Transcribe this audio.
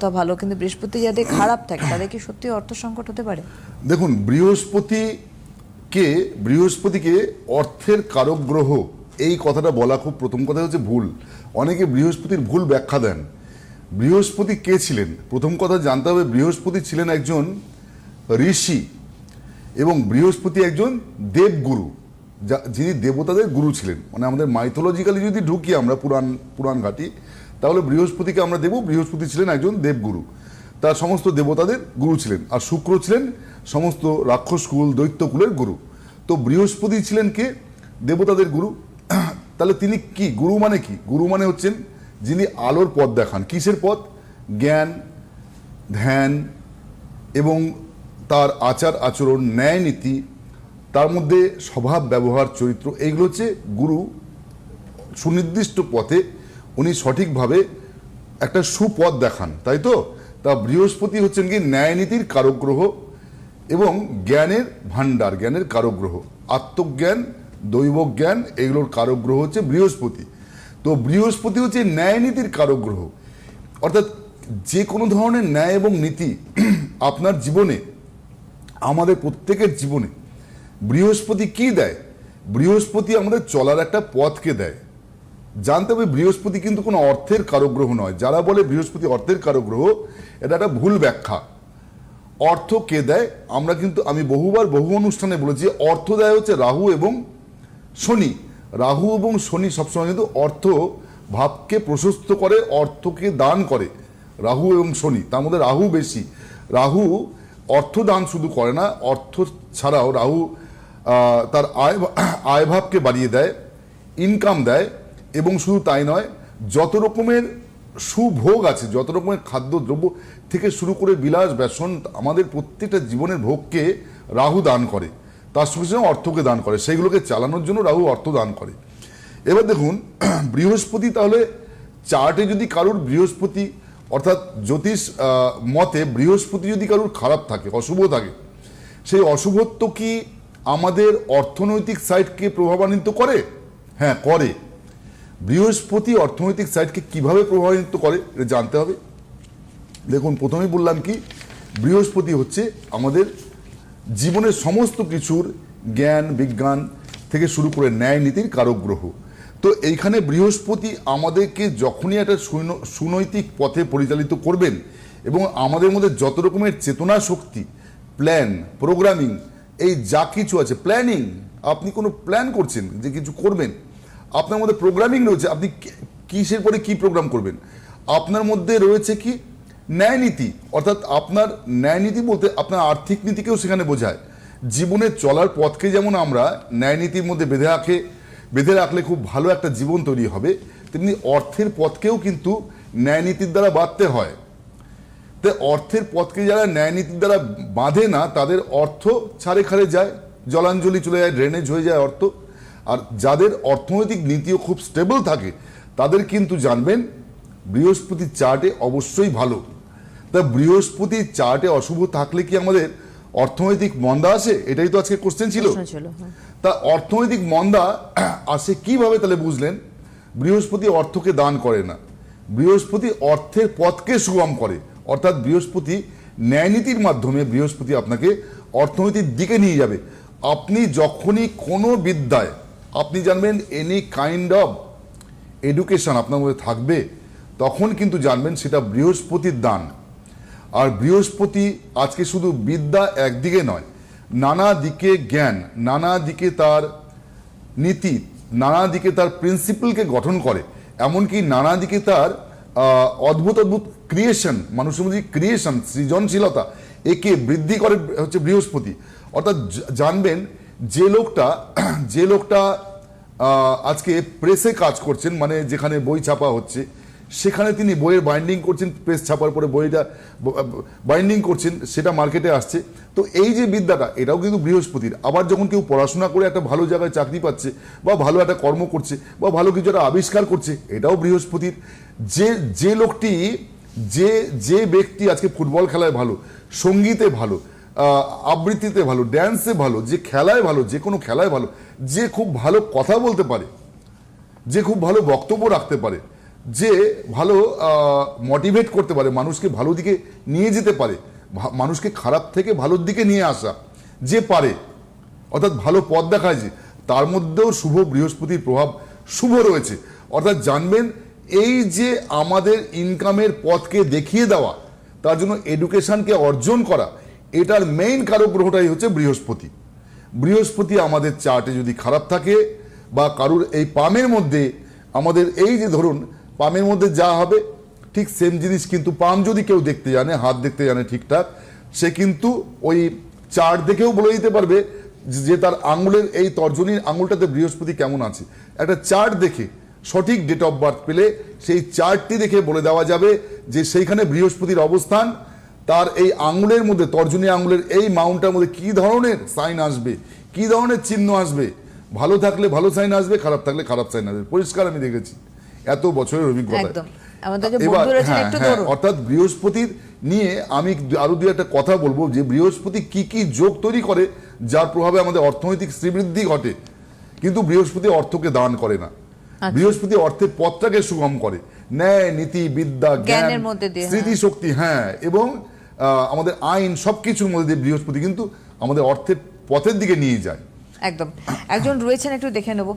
তা ভালো, কিন্তু বৃহস্পতি যাদের খারাপ থাকে তাদের কি সত্যি অর্থ সংকট হতে পারে? দেখুন বৃহস্পতিকে বৃহস্পতিকে অর্থের কারক গ্রহ এই কথাটা বলা খুব প্রথম কথা হচ্ছে ভুল। অনেকে বৃহস্পতির ভুল ব্যাখ্যা দেন। বৃহস্পতি কে ছিলেন? প্রথম কথা জানতে হবে, বৃহস্পতি ছিলেন একজন ঋষি এবং বৃহস্পতি একজন দেবগুরু, যা, যিনি দেবতাদের গুরু ছিলেন। মানে আমাদের মাইথোলজিক্যালি যদি ঢুকি আমরা পুরাণ পুরাণ ঘাটি তাহলে বৃহস্পতিকে আমরা দেব। বৃহস্পতি ছিলেন একজন দেবগুরু। তার সমস্ত দেবতাদের গুরু ছিলেন। আর শুক্র ছিলেন সমস্ত রাক্ষসকুল দৈত্যকুলের গুরু। তো বৃহস্পতি ছিলেন কে? দেবতাদের গুরু। তাহলে তিনি কি? গুরু মানে কি? গুরু মানে হচ্ছেন যিনি আলোর পথ দেখান। কিসের পথ? জ্ঞান, ধ্যান এবং তার আচার আচরণ, ন্যায় নীতি, তার মধ্যে স্বভাব, ব্যবহার, চরিত্র, এইগুলো হচ্ছে গুরু সুনির্দিষ্ট পথে উনি সঠিকভাবে একটা সুপথ দেখান, তাই তো? তা বৃহস্পতি হচ্ছেন কি ন্যায়নীতির কারক গ্রহ এবং জ্ঞানের ভাণ্ডার, জ্ঞানের কারক গ্রহ আত্মজ্ঞান দৈব জ্ঞান এগুলোর কারক গ্রহ হচ্ছে বৃহস্পতি। তো বৃহস্পতি হচ্ছে ন্যায়নীতির কারক গ্রহ অর্থাৎ যে কোনো ধরনের ন্যায় এবং নীতি আপনার জীবনে, আমাদের প্রত্যেকের জীবনে বৃহস্পতি কি দেয়? বৃহস্পতি আমাদের চলার একটা পথকে দেয়। জানতে হবে বৃহস্পতি কিন্তু কোনো অর্থের কারক গ্রহ নয়। যারা বলে বৃহস্পতি অর্থের কারক গ্রহ এটা একটা ভুল ব্যাখ্যা। অর্থ কে দেয়? আমরা কিন্তু, আমি বহুবার বহু অনুষ্ঠানে বলেছি, অর্থ দেয় হচ্ছে রাহু এবং শনি। রাহু এবং শনি সবসময় কিন্তু অর্থ ভাবকে প্রশস্ত করে, অর্থকে দান করে। রাহু এবং শনি, তার মধ্যে রাহু বেশি। রাহু অর্থ দান শুধু করে না, অর্থ ছাড়াও রাহু তার আয় আয়ভাবকে বাড়িয়ে দেয় ইনকাম দেয় এবং শুধু তাই নয়, যত রকমের সুভোগ আছে, যত রকমের খাদ্যদ্রব্য থেকে শুরু করে বিলাস ব্যসন আমাদের প্রত্যেকটা জীবনের ভোগকে রাহু দান করে, তার সঙ্গে সঙ্গে অর্থকে দান করে, সেইগুলোকে চালানোর জন্য রাহু অর্থ দান করে। এবার দেখুন, বৃহস্পতি তাহলে চার্টে যদি কারোর বৃহস্পতি, অর্থাৎ জ্যোতিষ মতে বৃহস্পতি যদি কারোর খারাপ থাকে, অশুভ থাকে, সেই অশুভত্ব কি আমাদের অর্থনৈতিক সাইডকে প্রভাবান্বিত করে? হ্যাঁ করে। বৃহস্পতি অর্থনৈতিক সাইডকে কীভাবে প্রভাবিত করে, এটা জানতে হবে। দেখুন, প্রথমেই বললাম কি, বৃহস্পতি হচ্ছে আমাদের জীবনের সমস্ত কিছুর জ্ঞান, বিজ্ঞান থেকে শুরু করে ন্যায় নীতির কারক গ্রহ তো এইখানে বৃহস্পতি আমাদেরকে যখনই একটা সুনৈতিক পথে পরিচালিত করবেন এবং আমাদের মধ্যে যত রকমের চেতনা শক্তি, প্ল্যান, প্রোগ্রামিং, এই যা কিছু আছে, প্ল্যানিং, আপনি কোনো প্ল্যান করছেন যে কিছু করবেন আপনার মধ্যে প্রোগ্রামিং রয়েছে, আপনি কিসের পরে কি প্রোগ্রাম করবেন? আপনার মধ্যে রয়েছে কি? ন্যায় নীতি, অর্থাৎ আপনার ন্যায় নীতি বলতে আপনার আর্থিক নীতিকেও সেখানে বোঝায়। জীবনে চলার পথকে যেমন আমরা ন্যায় নীতির মধ্যে বেঁধে রাখে, বেঁধে রাখলে খুব ভালো একটা জীবন তৈরি হবে, তেমনি অর্থের পথকেও কিন্তু ন্যায় নীতির দ্বারা বাঁধতে হয়। তো অর্থের পথকে যারা ন্যায় নীতির দ্বারা বাঁধে না, তাদের অর্থ ছাড়ে খাড়ে যায়, জলাঞ্জলি চলে যায় ড্রেনেজ হয়ে যায় অর্থ। আর যাদের অর্থনৈতিক নীতিও খুব স্টেবল থাকে তাদের কিন্তু জানবেন বৃহস্পতির চার্টে অবশ্যই ভালো। তা বৃহস্পতির চার্টে অশুভ থাকলে কি আমাদের অর্থনৈতিক মন্দা আসে? এটাই তো আজকে কোশ্চেন ছিল হ্যাঁ। তা অর্থনৈতিক মন্দা আসে কীভাবে তাহলে বুঝলেন? বৃহস্পতি অর্থকে দান করে না। বৃহস্পতি অর্থের পথকে সুগম করে। অর্থাৎ বৃহস্পতি ন্যায়নীতির মাধ্যমে বৃহস্পতি আপনাকে অর্থনৈতিক দিকে নিয়ে যাবে। আপনি যখনই কোনো বিদ্যায় আপনি জানবেন এনি কাইন্ড অফ এডুকেশন আপনার মধ্যে থাকবে, তখন কিন্তু জানবেন সেটা বৃহস্পতির দান। আর বৃহস্পতি আজকে শুধু বিদ্যা একদিকে নয়, নানা দিকে জ্ঞান, নানা দিকে তার নীতি, নানা দিকে তার প্রিন্সিপালকে গঠন করে, এমনকি নানা দিকে তার অদ্ভুত অদ্ভুত ক্রিয়েশন মানুষের মধ্যে ক্রিয়েশন সৃজনশীলতা, একে বৃদ্ধি করে হচ্ছে বৃহস্পতি। অর্থাৎ জানবেন যে লোকটা যে লোকটা আজকে প্রেসে কাজ করছেন মানে যেখানে বই ছাপা হচ্ছে, সেখানে তিনি বইয়ের বাইন্ডিং করছেন প্রেস ছাপার পরে বইটা বাইন্ডিং করছেন, সেটা মার্কেটে আসছে। তো এই যে বিদ্যাটা, এটাও কিন্তু বৃহস্পতির। আবার যখন কেউ পড়াশোনা করে একটা ভালো জায়গায় চাকরি পাচ্ছে, বা ভালো একটা কর্ম করছে, বা ভালো কিছু একটা আবিষ্কার করছে, এটাও বৃহস্পতির। যে যে লোকটি, যে যে ব্যক্তি আজকে ফুটবল খেলায় ভালো, সঙ্গীতে ভালো আবৃত্তিতে ভালো ড্যান্সে ভালো, যে খেলায় ভালো, যে কোনো খেলায় ভালো, যে খুব ভালো কথা বলতে পারে, যে খুব ভালো বক্তব্য রাখতে পারে, যে ভালো মোটিভেট করতে পারে, মানুষকে ভালো দিকে নিয়ে যেতে পারে মানুষকে খারাপ থেকে ভালোর দিকে নিয়ে আসা, যে পারে, অর্থাৎ ভালো পথ দেখায় যে, তার মধ্যেও শুভ বৃহস্পতির প্রভাব শুভ রয়েছে। অর্থাৎ জানবেন, এই যে আমাদের ইনকামের পথকে দেখিয়ে দেওয়া, তার জন্য এডুকেশনকে অর্জন করা এটার মেইন কারক গ্রহটাই হচ্ছে বৃহস্পতি। বৃহস্পতি আমাদের চার্টে যদি খারাপ থাকে বা কারুর এই পামের মধ্যে আমাদের এই যে ধরুন, পামের মধ্যে যা হবে, ঠিক সেম জিনিস কিন্তু পাম যদি কেউ দেখতে জানে, হাত দেখতে জানে ঠিকঠাক, সে কিন্তু ওই চার্ট দেখেও বলে দিতে পারবে যে তার আঙুলের এই তর্জনীর আঙুলটাতে বৃহস্পতি কেমন আছে। একটা চার্ট দেখে, সঠিক ডেট অফ বার্থ পেলে সেই চার্টটি দেখে বলে দেওয়া যাবে যে সেইখানে বৃহস্পতির অবস্থান তার এই আঙুলের মধ্যে তর্জনী আঙুলের এই মাউন্টটার মধ্যে কি ধরনের সাইন আসবে? কি ধরনের চিহ্ন আসবে? ভালো থাকলে ভালো সাইন আসবে খারাপ থাকলে খারাপ সাইন আসবে। পরিষ্কার আমি দেখেছি এত বছরের অভিজ্ঞতা একদম। আমাদের যে বন্ধু রয়েছেন একটু ধরুন। হ্যাঁ, অর্থাৎ বৃহস্পতির নিয়ে আমি আরও দু একটা কথা বলব যে বৃহস্পতি কি কি যোগ তৈরি করে যার প্রভাবে আমাদের অর্থনৈতিক শ্রীবৃদ্ধি ঘটে। কিন্তু বৃহস্পতি অর্থকে দান করে না। আচ্ছা। বৃহস্পতি অর্থের পথটাকে সুগম করে। ন্যায় নীতি বিদ্যা জ্ঞান জ্ঞানের মধ্যে দিয়ে, হ্যাঁ। স্মৃতিশক্তি হ্যাঁ এবং আমাদের আইন সব কিছুর মধ্যে দিয়ে বৃহস্পতি কিন্তু আমাদের অর্থের পথের দিকে নিয়ে যায়। একদম। একজন রয়েছেন, একটু দেখে নেব।